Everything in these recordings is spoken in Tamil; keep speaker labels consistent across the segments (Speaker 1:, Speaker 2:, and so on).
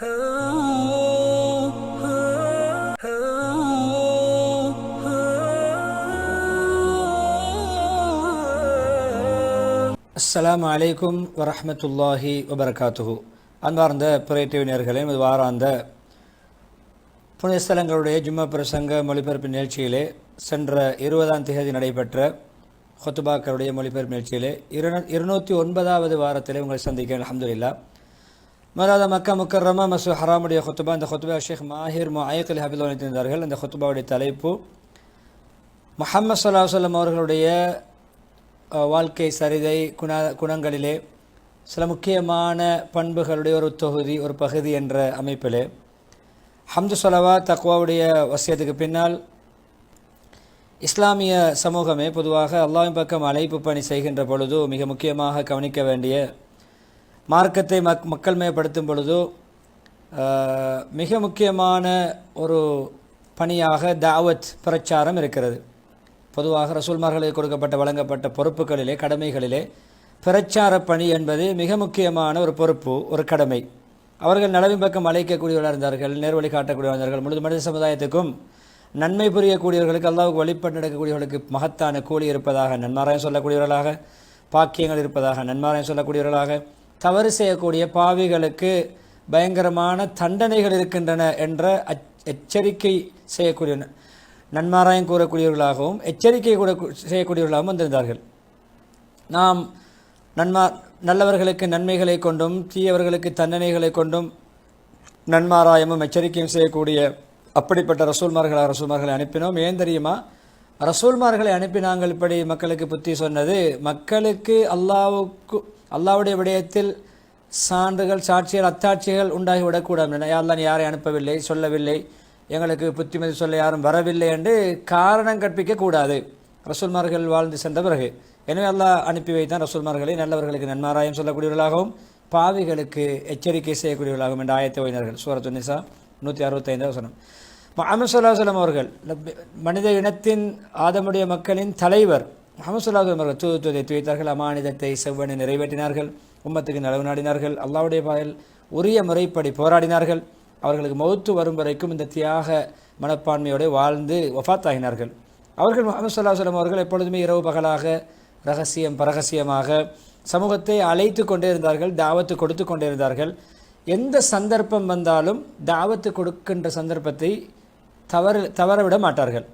Speaker 1: அஸ்லாம் அலைக்கும் வரமத்துல்லாஹி வபரகாத்துஹு அன்பார்ந்த பிறைட்டிவினர்களே இது வாராந்த புனிதஸ்தலங்களுடைய ஜும்மா பிரசங்க மொழிபெயர்ப்பு நிகழ்ச்சியிலே சென்ற இருபதாம் தேதி நடைபெற்ற ஹொத்துபாக்களுடைய மொழிபெயர்ப்பு நிகழ்ச்சியிலே இரு இருநூற்றி ஒன்பதாவது வாரத்திலே உங்களை சந்திக்கிறேன் அலமதுல்லா முதலாவது மக்கா முக்கரமா மசூ ஹராமுடைய ஹொத்துபா இந்த ஹொத்துபா ஷேக் மாஹிர் முஐக்கல் ஹபில் வணித்திருந்தார்கள் அந்த ஹொத்துபாவுடைய தலைப்பு முஹம்மது சல்லா சொல்லம் அவர்களுடைய வாழ்க்கை சரிதை குண குணங்களிலே சில முக்கியமான பண்புகளுடைய ஒரு தொகுதி ஒரு பகுதி என்ற அமைப்பிலே ஹம்து சொலவா தக்வாவுடைய வசியத்துக்கு பின்னால் இஸ்லாமிய சமூகமே பொதுவாக அல்லாவின் பக்கம் அழைப்பு பணி செய்கின்ற பொழுது மிக முக்கியமாக கவனிக்க வேண்டிய மார்க்கத்தை மக் மக்கள் மேம்படுத்தும் பொழுதோ மிக முக்கியமான ஒரு பணியாக தாவத் பிரச்சாரம் இருக்கிறது. பொதுவாக ரசூல்மார்களுக்கு கொடுக்கப்பட்ட வழங்கப்பட்ட பொறுப்புகளிலே கடமைகளிலே பிரச்சார பணி என்பது மிக முக்கியமான ஒரு பொறுப்பு ஒரு கடமை. அவர்கள் நலவின் பக்கம் அழைக்கக்கூடியவர்களாக இருந்தார்கள் நேர்வழி காட்டக்கூடியவர்களாக இருந்தார்கள். முழு மனித சமுதாயத்துக்கும் நன்மை புரியக்கூடியவர்களுக்கு அல்லாவுக்கு வழிபட்டு நடக்கக்கூடியவர்களுக்கு மகத்தான கூலி இருப்பதாக நன்மாராயம் சொல்லக்கூடியவர்களாக பாக்கியங்கள் இருப்பதாக நன்மாராயம் சொல்லக்கூடியவர்களாக தவறு செய்யக்கூடிய பாவிகளுக்கு பயங்கரமான தண்டனைகள் இருக்கின்றன என்ற அச் எச்சரிக்கை செய்யக்கூடிய நன்மாராயம் கூறக்கூடியவர்களாகவும் எச்சரிக்கை கூட செய்யக்கூடியவர்களாகவும் வந்திருந்தார்கள். நாம் நன்மா நல்லவர்களுக்கு நன்மைகளை கொண்டும் தீயவர்களுக்கு தண்டனைகளை கொண்டும் நன்மாராயமும் எச்சரிக்கையும் செய்யக்கூடிய அப்படிப்பட்ட ரசூல்மார்களாக ரசூல்மார்களை அனுப்பினோம். ஏன் தெரியுமா? ரசூல்மார்களை அனுப்பி நாங்கள் இப்படி மக்களுக்கு புத்தி சொன்னது மக்களுக்கு அல்லாவுக்கு அல்லாவுடைய விடயத்தில் சான்றுகள் சாட்சிகள் அத்தாட்சிகள் உண்டாகி விடக்கூடாது யாரெல்லாம் யாரை அனுப்பவில்லை சொல்லவில்லை எங்களுக்கு புத்திமதி சொல்ல யாரும் வரவில்லை என்று காரணம் கற்பிக்க கூடாது ரசூல்மார்கள் வாழ்ந்து சென்ற பிறகு. எனவே அல்லாஹ் அனுப்பி வைத்தான் ரசூல்மார்களை நல்லவர்களுக்கு நன்மாராயம் சொல்லக்கூடியவர்களாகவும் பாவிகளுக்கு எச்சரிக்கை செய்யக்கூடியவர்களாகவும் என்ற ஆயத்தை ஓய்னார்கள் சூரத்து நிசா நூற்றி அறுபத்தைந்து வசனம். முகமது சொல்லாஹலம் அவர்கள் மனித இனத்தின் ஆதமுடைய மக்களின் தலைவர் முகமது சொல்லாஹலம் அவர்கள் துவைத்தார்கள். அமானிதத்தை செவ்வனை நிறைவேற்றினார்கள். உம்மத்துக்கு நலவு நாடினார்கள். அல்லாவுடைய பாயல் உரிய முறைப்படி போராடினார்கள். அவர்களுக்கு மௌத்து வரும் வரைக்கும் இந்த தியாக மனப்பான்மையோடு வாழ்ந்து ஒஃபாத்தாகினார்கள் அவர்கள் முகமது சொல்லம் அவர்கள் எப்பொழுதுமே இரவு பகலாக ரகசியம் பரகசியமாக சமூகத்தை அழைத்து கொண்டே இருந்தார்கள் தாவத்து கொடுத்து கொண்டே இருந்தார்கள். எந்த சந்தர்ப்பம் வந்தாலும் தாவத்து கொடுக்கின்ற சந்தர்ப்பத்தை தவறு தவறவிட மாட்டார்கள்.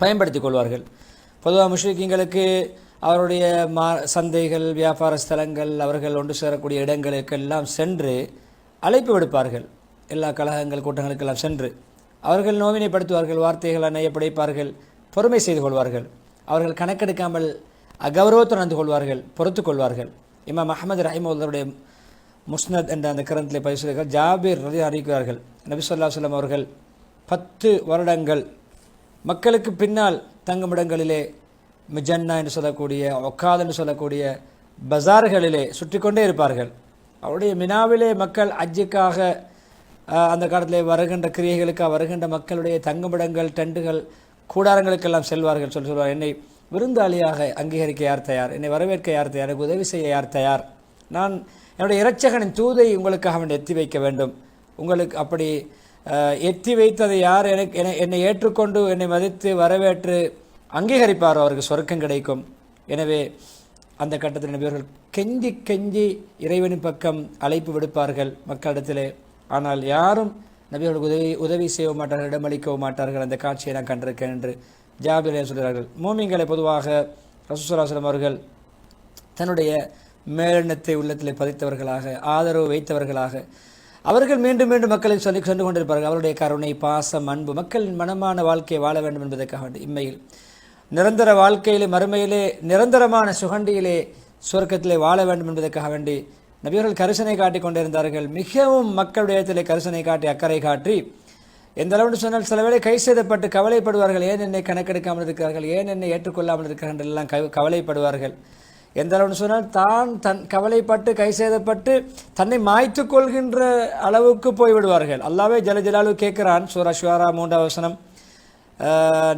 Speaker 1: பயன்படுத்திக் கொள்வார்கள். பொதுவாக முஷ்ரிக்கிங்களுக்கு அவருடைய மா சந்தைகள் வியாபார ஸ்தலங்கள் அவர்கள் ஒன்று சேரக்கூடிய இடங்களுக்கெல்லாம் சென்று அழைப்பு விடுப்பார்கள். எல்லா கழகங்கள் கூட்டங்களுக்கெல்லாம் சென்று அவர்கள் நோவினைப்படுத்துவார்கள் வார்த்தைகள் நெய்ய படைப்பார்கள் பொறுமை செய்து கொள்வார்கள். அவர்கள் கணக்கெடுக்காமல் அகௌரவத்துடன் நடந்து கொள்வார்கள் பொறுத்து கொள்வார்கள். இமாம் அஹமது ரஹிமுல்லாவுடைய முஸ்னத் என்ற அந்த கிரந்தத்தில் பதிவு செய்தார்கள் ஜாபீர் ரதி அறிவிக்கிறார்கள். நபி சொல்லா சொல்லம் அவர்கள் பத்து வருடங்கள் மக்களுக்கு பின்னால் தங்குமிடங்களிலே மிஜன்னா என்று சொல்லக்கூடிய ஒக்காத் என்று சொல்லக்கூடிய பஜார்களிலே சுற்றி கொண்டே இருப்பார்கள். அவருடைய மினாவிலே மக்கள் அஜ்ஜுக்காக அந்த காலத்திலே வருகின்ற கிரியைகளுக்காக வருகின்ற மக்களுடைய தங்குமிடங்கள் டெண்டுகள் கூடாரங்களுக்கெல்லாம் செல்வார்கள் சொல்லி சொல்வார். என்னை விருந்தாளியாக அங்கீகரிக்க யார் தயார்? என்னை வரவேற்க யார் தயார்? எனக்கு உதவி செய்ய யார் தயார்? நான் என்னுடைய இறைச்சகனின் தூதை உங்களுக்காக வேண்டி எத்தி வைக்க வேண்டும். உங்களுக்கு அப்படி எத்தி வைத்ததை யார்? எனக்கு என்னை- என்னை ஏற்றுக்கொண்டு என்னை மதித்து வரவேற்று அங்கீகரிப்பாரோ அவருக்கு சொர்க்கம் கிடைக்கும். எனவே அந்த கட்டத்தில் நபியவர்கள் கெஞ்சி கெஞ்சி இறைவனின் பக்கம் அழைப்பு விடுப்பார்கள் மக்களிடத்திலே. ஆனால் யாரும் நபியர்களுக்கு உதவி உதவி செய்ய மாட்டார்கள் இடமளிக்கவும் மாட்டார்கள். அந்த காட்சியை நான் கண்டிருக்கேன் என்று ஜாபிலே சொல்கிறார்கள்? மூமிங்களை பொதுவாக ரசூசலாசலம் அவர்கள் தன்னுடைய மேலெண்ணத்தை உள்ளத்திலே பதித்தவர்களாக ஆதரவு வைத்தவர்களாக அவர்கள் மீண்டும் மீண்டும் மக்களை சொல்லி சென்று கொண்டிருப்பார்கள். அவருடைய கருணை பாசம் அன்பு மக்களின் மனமான வாழ்க்கையை வாழ வேண்டும் என்பதற்காக இம்மையில். நிரந்தர வாழ்க்கையிலே மறுமையிலே நிரந்தரமான சுகண்டியிலே சுவர்க்கத்திலே வாழ வேண்டும் என்பதற்காக வேண்டி நபியர்கள் கரிசனை காட்டி கொண்டிருந்தார்கள். மிகவும் மக்களுடைய கரிசனை காட்டி அக்கறை காட்டி எந்த அளவுன்னு சொன்னால் சில வேளை கை செய்தப்பட்டு கவலைப்படுவார்கள். ஏன் என்னை கணக்கெடுக்காமல் இருக்கிறார்கள்? ஏன் என்னை ஏற்றுக்கொள்ளாமல் இருக்கிறார்கள்? எல்லாம் கவ- கவலைப்படுவார்கள். எந்த அளவுன்னு சொன்னால் தான் தன் கவலைப்பட்டு கை சேதப்பட்டு தன்னை மாய்த்து கொள்கின்ற அளவுக்கு போய்விடுவார்கள். அல்லாவே ஜல ஜலாலு கேட்கிறான் சூரா ஷுவாரா மூன்றாவது வசனம்.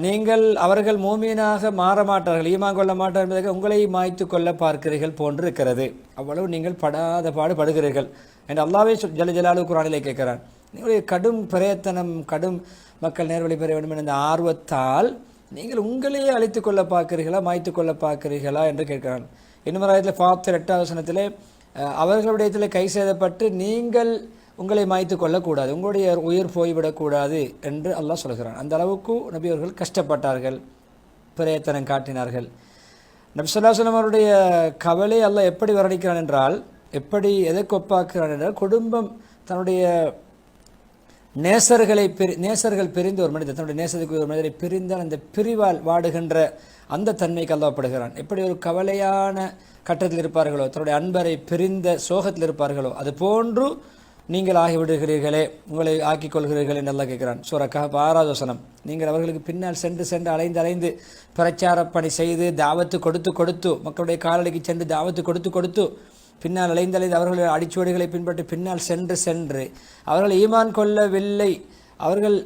Speaker 1: நீங்கள் அவர்கள் மூமியனாக மாற மாட்டார்கள் ஈமான் கொள்ள மாட்டார்கள் என்பதற்கு உங்களை மாய்த்து கொள்ள பார்க்கிறீர்கள் போன்று இருக்கிறது. அவ்வளவு நீங்கள் படாத பாடு படுகிறீர்கள் என்று அல்லாவே ஜல ஜலாலு குரானிலே கேட்கிறான். நீங்களுடைய கடும் பிரயத்தனம் கடும் மக்கள் நேர்வழி பெற வேண்டும் என்ற ஆர்வத்தால் நீங்கள் உங்களையே அழித்துக் கொள்ள பார்க்கிறீர்களா மாய்த்து கொள்ள பார்க்கிறீர்களா என்று கேட்கிறான். இன்னும் ஆயிரத்தில் ஃபாப்தர் எட்டாவது வசனத்திலே அவர்களுடைய அவர்களுடையத்தில் கை சேதப்பட்டு நீங்கள் உங்களை மாய்த்து கொள்ளக்கூடாது உங்களுடைய உயிர் போய்விடக்கூடாது என்று அல்லாஹ் சொல்கிறான். அந்த அளவுக்கு நபி அவர்கள் கஷ்டப்பட்டார்கள் பிரயத்தனம் காட்டினார்கள். நபிசுல்லாஸ்லம் அவருடைய கவலை அல்லாஹ் எப்படி வர்ணிக்கிறான் என்றால் எப்படி எதை கொப்பாக்குறான் என்றால் குடும்பம் தன்னுடைய நேசர்களை பிரி நேசர்கள் பிரிந்த ஒரு மனிதர் தன்னுடைய நேசத்துக்கு ஒரு மனிதரை பிரிந்தால் அந்த பிரிவால் வாடுகின்ற அந்த தன்மைக்கு அல்லாப்படுகிறான் எப்படி ஒரு கவலையான கட்டத்தில் இருப்பார்களோ தன்னுடைய அன்பரை பிரிந்த சோகத்தில் இருப்பார்களோ அது போன்று நீங்கள் ஆகிவிடுகிறீர்களே உங்களை ஆக்கிக் கொள்கிறீர்கள் என்று கேட்கிறான். சூரக்கா பாராதோசனம் நீங்கள் அவர்களுக்கு பின்னால் சென்று சென்று அலைந்து அலைந்து பிரச்சார பணி செய்து தாவத்து கொடுத்து கொடுத்து மக்களுடைய காலடிக்கு சென்று தாவத்து கொடுத்து கொடுத்து பின்னால் அலைந்து அலைந்து அவர்களுடைய அடிச்சுவடிகளை பின்பற்றி பின்னால் சென்று சென்று அவர்கள் ஈமான் கொள்ளவில்லை. அவர்கள்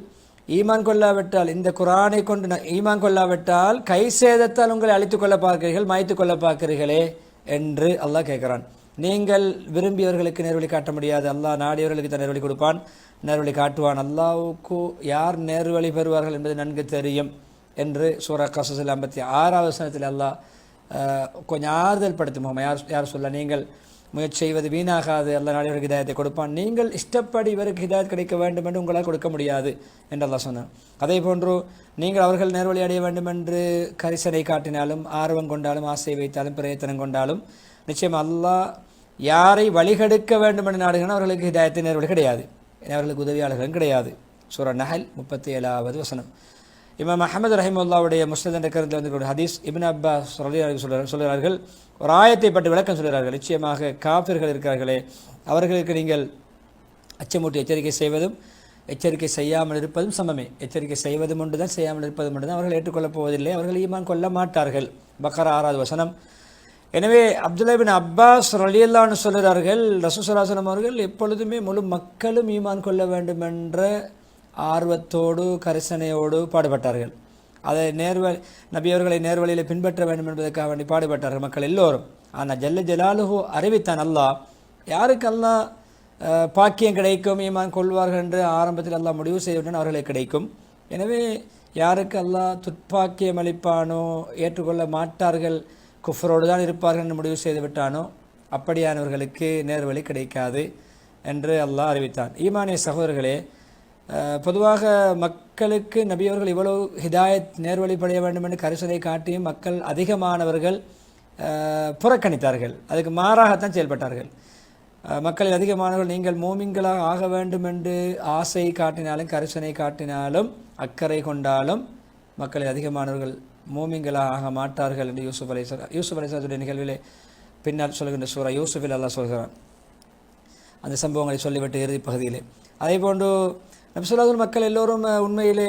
Speaker 1: ஈமான் கொள்ளாவிட்டால் இந்த குரானை கொண்டு ஈமான் கொள்ளாவிட்டால் கை சேதத்தால் உங்களை அழித்துக் கொள்ள பார்க்கிறீர்கள் மாய்த்து கொள்ள பார்க்கிறீர்களே என்று அல்லாஹ் கேட்கிறான். நீங்கள் விரும்பியவர்களுக்கு நேர்வழி காட்ட முடியாது. அல்லாஹ் நாடியவர்களுக்கு தான் நேர்வழி கொடுப்பான். நேர்வழி காட்டுவான். அல்லாவுக்கு யார் நேர்வழி பெறுவார்கள் என்பது நன்கு தெரியும் என்று சூரா கசசில் ஐம்பத்தி ஆறாவது வசனத்தில் அல்லாஹ் கொஞ்சம் ஆறுதல் படுத்தும் யார் யார் சொல்ல நீங்கள் முயற்சி செய்வது வீணாகாது. எல்லா நாடியவருக்கு ஹிதாயத்தை கொடுப்பான். நீங்கள் இஷ்டப்படி இவருக்கு ஹிதாயத் கிடைக்க வேண்டும் என்று உங்களால் கொடுக்க முடியாது என்று அல்லாஹ் சொன்னான். அதே போன்று நீங்கள் அவர்கள் நேர்வழி அடைய வேண்டும் என்று கரிசனை காட்டினாலும் ஆர்வம் கொண்டாலும் ஆசை வைத்தாலும் பிரயத்தனம் கொண்டாலும் நிச்சயம் அல்லாஹ் யாரை வழிகெடுக்க வேண்டும் என்று நாடுகிறான் அவர்களுக்கு ஹிதாயத்தை நேர்வழி கிடையாது. அவர்களுக்கு உதவியாளர்களும் கிடையாது. சூர நஹல் முப்பத்தி ஏழாவது வசனம். இமாம் அஹமது ரஹிமுல்லாவுடைய முஸ்லிம் என்ற கருத்தில் வந்து ஹதீஸ் இபின் அப்பா ரலியல்லாஹு சொல்கிறார் சொல்கிறார்கள் ஒரு ஆயத்தை பற்றி விளக்கம் சொல்கிறார்கள் நிச்சயமாக காப்பிர்கள் இருக்கிறார்களே அவர்களுக்கு நீங்கள் அச்சமூட்டி எச்சரிக்கை செய்வதும் எச்சரிக்கை செய்யாமல் இருப்பதும் சமமே. எச்சரிக்கை செய்வதும் ஒன்று தான் செய்யாமல் இருப்பதும் ஒன்று தான் அவர்கள் ஏற்றுக்கொள்ளப் போவதில்லை. அவர்கள் ஈமான் கொள்ள மாட்டார்கள். பக்கர ஆறாவது வசனம். எனவே அப்துல்லாபின் அப்பாஸ் ரலியல்லான்னு சொல்கிறார்கள் ரசூசலாசனம் அவர்கள் எப்பொழுதுமே முழு மக்களும் ஈமான் கொள்ள வேண்டும் என்ற ஆர்வத்தோடு கரிசனையோடு பாடுபட்டார்கள். அதை நேர்வழி நபி அவர்களை நேர்வழியில் பின்பற்ற வேண்டும் என்பதற்காக வேண்டி பாடுபட்டார்கள் மக்கள் எல்லோரும். ஆனால் ஜல்ல ஜலாலுஹு அறிவித்தான் அல்லாஹ் யாருக்கெல்லாம் பாக்கியம் கிடைக்கும் ஈமான் கொள்வார்கள் என்று ஆரம்பத்தில் எல்லாம் முடிவு செய்யவுடன் அவர்களை கிடைக்கும். எனவே யாருக்கெல்லாம் துப்பாக்கியம் அளிப்பானோ ஏற்றுக்கொள்ள மாட்டார்கள் குஃபரோடு தான் இருப்பார்கள் என்று முடிவு செய்து விட்டானோ அப்படியானவர்களுக்கு நேர்வழி கிடைக்காது என்று அல்லாஹ் அறிவித்தான். ஈமானிய சகோதரர்களே பொதுவாக மக்களுக்கு நபியவர்கள் இவ்வளவு ஹிதாயத் நேர்வழிப்படைய வேண்டும் என்று கரிசனை காட்டியும் மக்கள் அதிகமானவர்கள் புறக்கணித்தார்கள். அதுக்கு மாறாகத்தான் செயல்பட்டார்கள். மக்களில் அதிகமானவர்கள் நீங்கள் மூமிங்களாக ஆக வேண்டும் என்று ஆசை காட்டினாலும் கரிசனை காட்டினாலும் அக்கறை கொண்டாலும் மக்களில் அதிகமானவர்கள் மோமின்களாக ஆக மாட்டார்கள் என்று யூசுப் சார் யூசுப் அலிசாத்துடைய நிகழ்விலே பின்னால் சொல்கின்ற சூரா யூசுஃபில் அல்லாஹ் சொல்கிறான். அந்த சம்பவங்களை சொல்லிவிட்டு இறுதி பகுதியிலே. அதே போன்று நபிசுல்லாஹூர் மக்கள் எல்லோரும் உண்மையிலே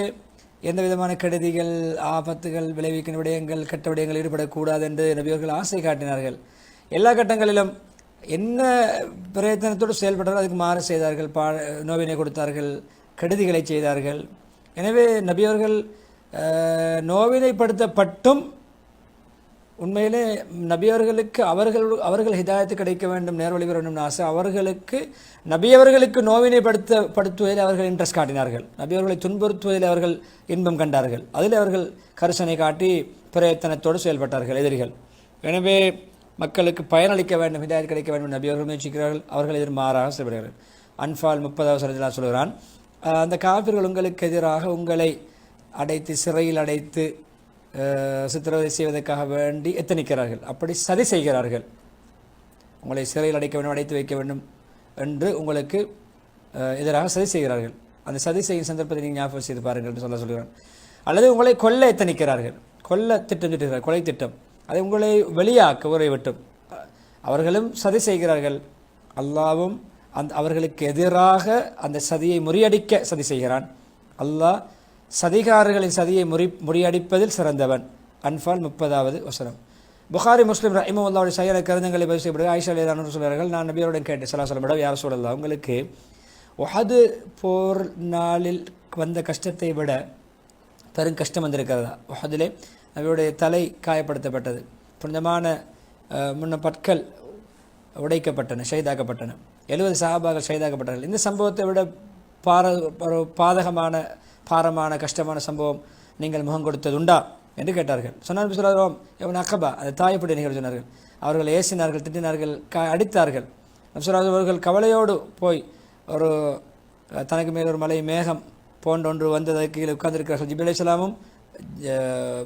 Speaker 1: எந்த விதமான கெடுதிகள் ஆபத்துகள் விளைவிக்கும் விடயங்கள் கெட்ட விடயங்கள் ஈடுபடக்கூடாது என்று நபியர்கள் ஆசை காட்டினார்கள். எல்லா கட்டங்களிலும் என்ன பிரயத்தனத்தோடு செயல்பட்டாலும் அதுக்கு மாறு செய்தார்கள். பா நோவினை கொடுத்தார்கள் கெடுதிகளை செய்தார்கள். எனவே நபியவர்கள் நோவினைப்படுத்தப்பட்டும் உண்மையிலே நபியவர்களுக்கு அவர்கள் அவர்கள் ஹிதாயத்து கிடைக்க வேண்டும் நேர்வழி பெற வேண்டும் ஆசை. அவர்களுக்கு நபியவர்களுக்கு நோவினைப்படுத்த படுத்துவதில் அவர்கள் இன்ட்ரெஸ்ட் காட்டினார்கள். நபியவர்களை துன்புறுத்துவதில் அவர்கள் இன்பம் கண்டார்கள். அதில் அவர்கள் கரிசனை காட்டி பிரயத்தனத்தோடு செயல்பட்டார்கள் எதிரிகள். எனவே மக்களுக்கு பயனளிக்க வேண்டும் ஹிதாயத் கிடைக்க வேண்டும் நபியவர்கள் முயற்சிக்கிறார்கள் அவர்கள் எதிர்மாறாக செயல்படுகிறார்கள். அன்பால் முப்பதாவது சரத்தில் சொல்கிறான் அந்த காபிர்கள் உங்களுக்கு எதிராக உங்களை அடைத்து சிறையில் அடைத்து சித்திரவதை செய்வதற்காக வேண்டி எத்தனிக்கிறார்கள்? அப்படி சதி செய்கிறார்கள். உங்களை சிறையில் அடைக்க வேண்டும் அடைத்து வைக்க வேண்டும் என்று உங்களுக்கு எதிராக சதி செய்கிறார்கள். அந்த சதி செய்யும் சந்தர்ப்பத்தை நீங்கள் ஞாபகம் செய்து பாருங்கள் என்று சொல்ல சொல்கிறான் அல்லது உங்களை கொல்ல எத்தனிக்கிறார்கள்? கொல்ல திட்டம் திட்டுகிறார் கொலை திட்டம். அதை உங்களை வெளியாக்க உரை விட்டும் அவர்களும் சதி செய்கிறார்கள். அல்லாவும் அந்த அவர்களுக்கு எதிராக அந்த சதியை முறியடிக்க சதி செய்கிறான். அல்லாஹ் சதிகாரர்களின் சதியை முறி முறியடிப்பதில் சிறந்தவன். அன்பால் முப்பதாவது வசனம். புகாரி முஸ்லிம் ரஹிமுல்லாவுடைய சையன கருந்தங்களை பதிவு செய்யப்படுது ஆயிஷா அலிதானு சொல்கிறார்கள் நான் நபியருடன் கேட்டேன். சலா சொல்லப்படம் யார் சொல்லலாம் உங்களுக்கு ஒஹது போர் நாளில் வந்த கஷ்டத்தை விட பெரும் கஷ்டம் வந்திருக்கிறதா? ஒஹதிலே நபியுடைய தலை காயப்படுத்தப்பட்டது. புனிதமான முன்ன பற்கள் உடைக்கப்பட்டன ஷைதாக்கப்பட்டன எழுபது சஹாபாக்கள் ஷஹீதாக்கப்பட்டார்கள். இந்த சம்பவத்தை விட பார ஒரு பாதகமான பாரமான கஷ்டமான சம்பவம் நீங்கள் முகம் கொடுத்தது உண்டா என்று கேட்டார்கள். சொன்னார் சொல்லுவோம் எவன் அக்கபா அது தாயப்படி நிகழ்வு சொன்னார்கள். அவர்கள் ஏசினார்கள் திட்டினார்கள் க அடித்தார்கள். நம்சுராஜ் அவர்கள் கவலையோடு போய் ஒரு தனக்கு மேல் ஒரு மலை மேகம் போன்ற ஒன்று வந்ததற்கு கீழே உட்கார்ந்திருக்கிறார்கள். ஜிபிலே சலாமும்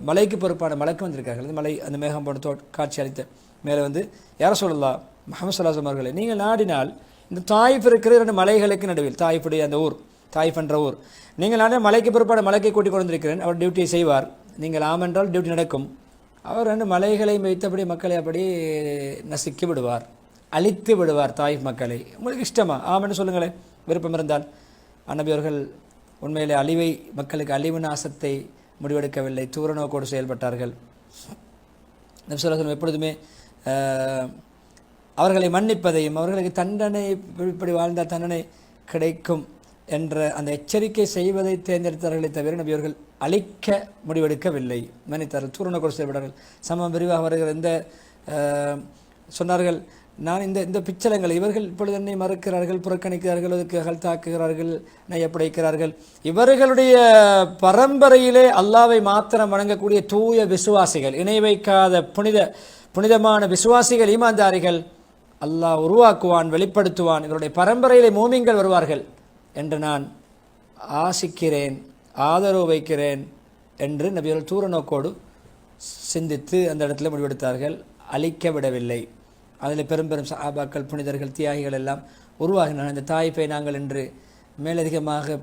Speaker 1: மலைக்கு பொறுப்பான மலைக்கு வந்திருக்கார்கள் அந்த மலை அந்த மேகம் போன்ற தோ காட்சி அளித்த மேலே வந்து யார சொல்லலாம் முகமது சொல்லாசம் அவர்களே நீங்கள் நாடினால் இந்த தாய்ப்பு இருக்கிற இரண்டு மலைகளுக்கு நடுவில் தாய்ப்புடைய அந்த ஊர் தாய்ஃப் என்ற ஊர் நீங்கள் நானே மலைக்கு பிற்பாடு மலைக்கு கூட்டிக் கொண்டு வந்திருக்கிறேன் அவர் டியூட்டியை செய்வார். நீங்கள் ஆம் என்றால் டியூட்டி நடக்கும். அவர் ரெண்டு மலைகளை வைத்தபடி மக்களை அப்படி நசுக்கி விடுவார். அழித்து விடுவார் தாய்ஃப் மக்களை. உங்களுக்கு இஷ்டமா? ஆமென்னு சொல்லுங்களேன். விருப்பம் இருந்தால். அன்னபி அவர்கள் உண்மையிலே அழிவை மக்களுக்கு அழிவு நாசத்தை முடிவெடுக்கவில்லை. தூர நோக்கோடு செயல்பட்டார்கள் நபிசுல்லாசலம் எப்பொழுதுமே அவர்களை மன்னிப்பதையும் அவர்களுக்கு தண்டனை இப்படி வாழ்ந்தால் தண்டனை கிடைக்கும். என்ற அந்த எச்சரிக்கை செய்வதை தேர்ந்தெடுத்தார்களே தவிர நபியவர்கள் அழிக்க முடிவெடுக்கவில்லை. மன்னித்தார்கள். தூரணக்கோடு செயல்பட்டார்கள் சமம். விரிவாக வருகிற இந்த சொன்னார்கள் நான் இந்த இந்த பிச்சலங்கள் இவர்கள் இப்பொழுது என்னை மறுக்கிறார்கள் புறக்கணிக்கிறார்கள் அதுக்கு தாக்குகிறார்கள் நையப்படைக்கிறார்கள் இவர்களுடைய பரம்பரையிலே அல்லாவை மாத்திரம் வணங்கக்கூடிய தூய விசுவாசிகள் இணை வைக்காத புனித புனிதமான விசுவாசிகள் ஈமான்தாரிகள் அல்லாஹ் உருவாக்குவான் வெளிப்படுத்துவான். இவருடைய பரம்பரையிலே மூமிங்கள் வருவார்கள். என்று நான் ஆசிக்கிறேன் ஆதரவு வைக்கிறேன் என்று நபிகள் தூர நோக்கோடு சிந்தித்து அந்த இடத்துல முடிவெடுத்தார்கள். அழிக்க விடவில்லை அதில் பெரும் பெரும் சஹாபாக்கள் புனிதர்கள் தியாகிகள் எல்லாம் உருவாகினார் இந்த தாய்ப்பை நாங்கள் என்று மேலதிகமாக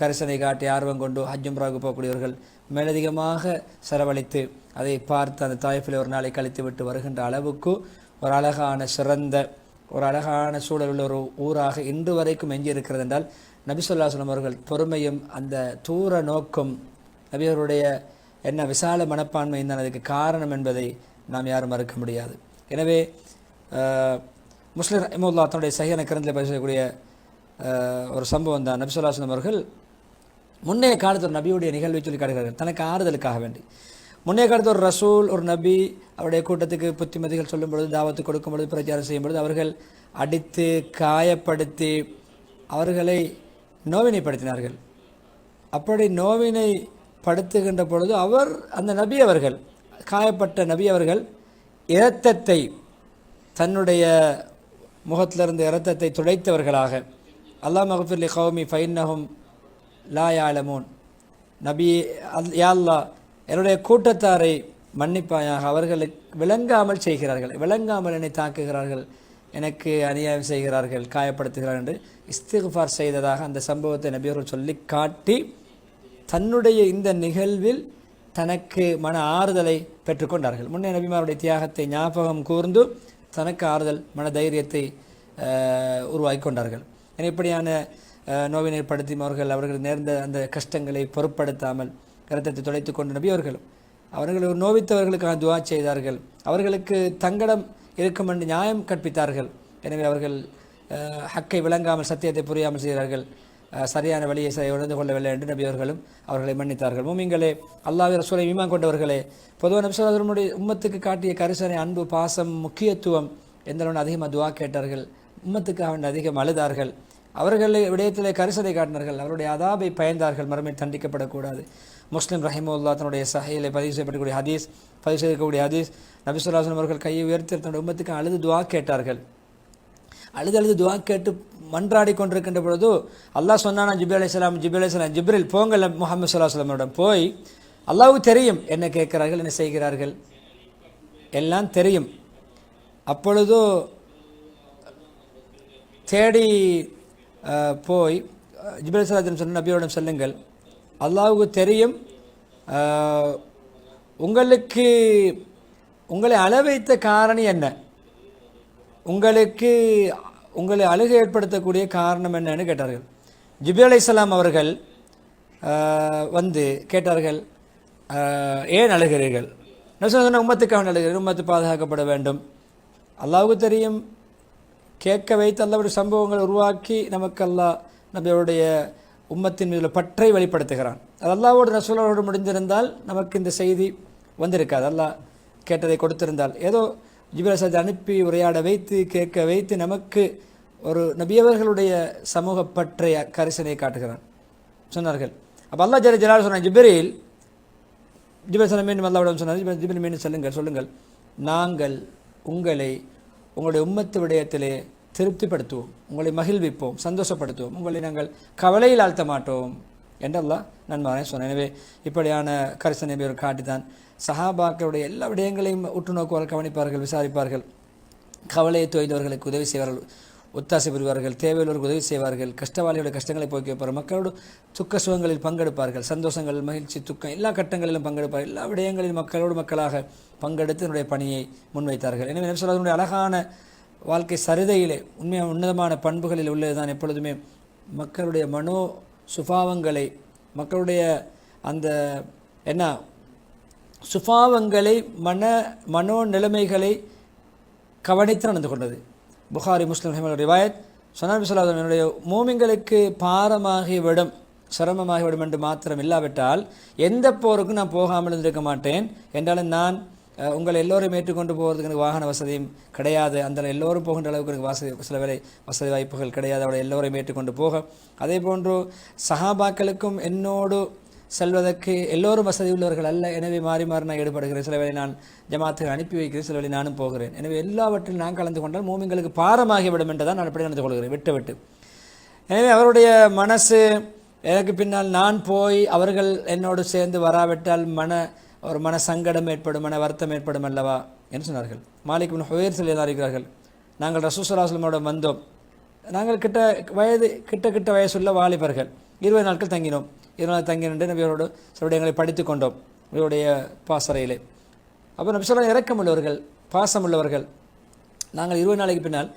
Speaker 1: கரிசனை காட்டி ஆர்வம் கொண்டு ஹஜ்ஜும்ராவுக்கு போகக்கூடியவர்கள் மேலதிகமாக செலவழித்து அதை பார்த்து அந்த தாய்ப்பில் ஒரு நாளை கழித்து விட்டு வருகின்ற அளவுக்கு ஒரு அழகான சிறந்த ஒரு அழகான சூழல் உள்ள ஒரு ஊராக இன்று வரைக்கும் எஞ்சி இருக்கிறது என்றால் நபிசுல்லாஸ்லம் அவர்கள் பொறுமையும் அந்த தூர நோக்கும் நபியவருடைய என்ன விசால மனப்பான்மை தான் அதுக்கு காரணம் என்பதை நாம் யாரும் மறுக்க முடியாது. எனவே முஸ்லிம் ரஹிமுல்லா தன்னுடைய சஹியான கிரந்தில் பேசக்கூடிய ஒரு சம்பவம் தான். நபிசுல்லாஸ்லம் அவர்கள் முன்னைய காலத்தில் நபியுடைய நிகழ்வை சொல்லி காட்டுகிறார்கள். தனக்கு ஆறுதலுக்காக வேண்டி. முன்னே காலத்து ஒரு ரசூல் ஒரு நபி அவருடைய கூட்டத்துக்கு புத்திமதிகள் சொல்லும் பொழுது தாவத்து கொடுக்கும் பொழுது பிரச்சாரம் செய்யும் பொழுது அவர்கள் அடித்து காயப்படுத்தி அவர்களை நோவினைப்படுத்தினார்கள். அப்படி நோவினை படுத்துகின்ற பொழுது அவர் அந்த நபி அவர்கள் காயப்பட்ட நபி அவர்கள் இரத்தத்தை தன்னுடைய முகத்திலிருந்து இரத்தத்தை துடைத்தவர்களாக அல்லாஹ் மகஃபிர்லி கௌமி ஃபைன்னஹும் லா யாலமூன் நபி அல் யா அல்லாஹ் என்னுடைய கூட்டத்தாரை மன்னிப்பாயாக அவர்களுக்கு விளங்காமல் செய்கிறார்கள். விளங்காமல் என்னை தாக்குகிறார்கள். எனக்கு அநியாயம் செய்கிறார்கள் காயப்படுத்துகிறார்கள் என்று இஸ்திஃபார் செய்ததாக அந்த சம்பவத்தை நபியவர்கள் சொல்லி காட்டி தன்னுடைய இந்த நிகழ்வில் தனக்கு மன ஆறுதலை பெற்றுக்கொண்டார்கள். முன்னே நபிமாருடைய தியாகத்தை ஞாபகம் கூர்ந்து தனக்கு ஆறுதல் மன தைரியத்தை உருவாக்கி கொண்டார்கள். என இப்படியான நோவினைப்படுத்தி அவர்கள் அவர்கள் நேர்ந்த அந்த கஷ்டங்களை பொருட்படுத்தாமல் கருத்தத்தை துடைத்து கொண்ட நபி அவர்களும் அவர்கள் நோவித்தவர்களுக்கான துவா செய்தார்கள். அவர்களுக்கு தங்கடம் இருக்கும் என்று நியாயம் கற்பித்தார்கள். எனவே அவர்கள் ஹக்கை விளங்காமல் சத்தியத்தை புரியாமல் செய்தார்கள். சரியான வழியை உணர்ந்து கொள்ளவில்லை என்று நபி அவர்களும் அவர்களை மன்னித்தார்கள். மூமிங்களே அல்லாஹ் ரசூலை மீமான் கொண்டவர்களே பொதுவாக நபி உம்மத்துக்கு காட்டிய கரிசனை அன்பு பாசம் முக்கியத்துவம் எந்தளவு அதிகமாக துவா கேட்டார்கள். உம்மத்துக்காக அவன் அதிகம் அழுதார்கள். அவர்களை விடயத்திலே கரிசனை காட்டினார்கள். அவருடைய அதாபை பயந்தார்கள். மறுமை தண்டிக்கப்படக்கூடாது. முஸ்லீம் ரஹிமுல்லா தன்னுடைய சஹையிலே பதிவு செய்யப்படக்கூடிய ஹதீஸ் பதிவு செய்யக்கூடிய ஹதீஸ் நபிசுல்லாசன் அவர்கள் கையை உயர்த்தி தன்னுடைய உம்மத்துக்கு அழுது துவா கேட்டார்கள். அழுது அழுது துவா கேட்டு மன்றாடி கொண்டிருக்கின்ற பொழுது அல்லாஹ் சொன்னானா ஜிபி அலையாம் ஜிபி அலையாம் ஜிப்ரில் போங்கள் முகமது சுல்லாஸ்லமிடம் போய் அல்லாவுக்கு தெரியும் என்ன கேட்கிறார்கள் என்ன செய்கிறார்கள்? எல்லாம் தெரியும். அப்பொழுது தேடி போய் ஜிபுல் சலாத்தின் சொன்ன நபியோடம் செல்லுங்கள். அல்லாவுக்கு தெரியும். உங்களுக்கு உங்களை அள வைத்த என்ன? உங்களுக்கு உங்களை அழுகை ஏற்படுத்தக்கூடிய காரணம் என்னன்னு கேட்டார்கள். ஜிபி அலைசலாம் அவர்கள் வந்து கேட்டார்கள் ஏன் அழுகிறீர்கள்? நான் சொன்ன உம்மத்துக்காக அழுகிறீர்கள் உம்மத்து பாதுகாக்கப்பட வேண்டும். அல்லாவுக்கு தெரியும் கேட்க வைத்து அல்லாவுடைய சம்பவங்கள் உருவாக்கி நமக்கெல்லாம் நம்மளுடைய உம்மத்தின் மீது உள்ள பற்றை வெளிப்படுத்துகிறான். அது அல்லாவோட ரசூலோடு முடிந்திருந்தால் நமக்கு இந்த செய்தி வந்திருக்காது. அல்லாஹ் கேட்டதை கொடுத்திருந்தால். ஏதோ ஜிபிரசாஜ் அனுப்பி உரையாட வைத்து கேட்க வைத்து நமக்கு ஒரு நபியவர்களுடைய சமூக பற்றைய கரிசனை காட்டுகிறான். சொன்னார்கள். அப்போ அல்லா ஜெர ஜலால் சொன்னான் ஜிபிரில் ஜிபர் சொல்ல மீண்டும் அல்லாவிடம் சொன்னார். ஜிபர் மீண்டும் சொல்லுங்கள் சொல்லுங்கள். நாங்கள் உங்களை உங்களுடைய உம்மத்து விடயத்திலே திருப்திப்படுத்துவோம். உங்களை மகிழ்விப்போம் சந்தோஷப்படுத்துவோம். உங்களை நாங்கள் கவலையில் ஆழ்த்த மாட்டோம் என்றெல்லாம் நண்பனே சொன்னேன். எனவே இப்படியான கரிசனை பேர் காட்டித்தான். சஹாபாக்களுடைய எல்லா விடயங்களையும் உற்று நோக்குவார்கள் கவனிப்பார்கள் விசாரிப்பார்கள். கவலையை தோய்ந்தவர்களுக்கு உதவி செய்வார்கள் ஒத்தாசை புரிவார்கள் தேவையுள்ளவர்கள் உதவி செய்வார்கள் கஷ்டவாளிகளுடைய கஷ்டங்களை போக்கி வைப்பார்கள் மக்களோடு துக்க சுகங்களில் பங்கெடுப்பார்கள் சந்தோஷங்கள் மகிழ்ச்சி துக்கம் எல்லா கட்டங்களிலும் பங்கெடுப்பார்கள். எல்லா விடயங்களிலும் மக்களோடு மக்களாக பங்கெடுத்து என்னுடைய பணியை முன்வைத்தார்கள். எனவே என்ன ஸல்லல்லாஹு அழகான வாழ்க்கை சரிதையிலே உண்மையான உன்னதமான பண்புகளில் உள்ளதுதான் எப்பொழுதுமே. மக்களுடைய மனோ சுபாவங்களை மக்களுடைய அந்த என்ன சுபாவங்களை மன மனோ நிலைமைகளை கவனித்து நடந்து கொண்டது. புகாரி முஸ்லிம் ரஹிமல் ரிவாயத் சொன்னார் சொல்லாத என்னுடைய மூமிங்களுக்கு பாரமாகிவிடும் சிரமமாகிவிடும் என்று மாத்திரம் இல்லாவிட்டால் எந்த போருக்கும் நான் போகாமல் இருந்திருக்க மாட்டேன். என்றாலும் நான் உங்கள் எல்லோரும் ஏற்றுக்கொண்டு போகிறதுக்கு எனக்கு வாகன வசதியும் கிடையாது. அந்த எல்லோரும் போகின்ற அளவுக்கு எனக்கு வசதி சில வேலை வசதி வாய்ப்புகள் கிடையாது. அவளை எல்லோரையும் ஏற்றுக்கொண்டு போக. அதே போன்று சஹாபாக்களுக்கும் என்னோடு செல்வதற்கு எல்லோரும் வசதி உள்ளவர்கள் அல்ல. எனவே மாறி மாறி நான் ஈடுபடுகிறேன். சில வேலை நான் ஜமாத்துக்கு அனுப்பி வைக்கிறேன். சில வேலை நானும் போகிறேன். எனவே எல்லாவற்றிலும் நான் கலந்து கொண்டால் மூமிங்களுக்கு பாரமாகிவிடும் என்று தான் நான் அப்படி நடந்து கொள்கிறேன். விட்டு விட்டு. எனவே அவருடைய மனசு எனக்கு பின்னால் நான் போய் அவர்கள் என்னோடு சேர்ந்து வராவிட்டால் மன ஒரு மன சங்கடம் ஏற்படும் மன வருத்தம் ஏற்படும் அல்லவா? என்று சொன்னார்கள். மாலிக் பின் ஹுயர் சொல்லி இருக்கிறார்கள். நாங்கள் ரசூசலாஸ்லமோட வந்தோம். நாங்கள் கிட்ட வயது கிட்ட கிட்ட வயசுள்ள வாலிபர்கள். இருபது நாட்கள் தங்கினோம். இருபது நாள் தங்கி நின்று நபியோடு சில எங்களை படித்து கொண்டோம். இவருடைய பாசறையிலே. அப்போ நபி உள்ளவர்கள் இறக்கமுள்ளவர்கள் பாசமுள்ளவர்கள். நாங்கள் இருபது நாளைக்கு பின்னால்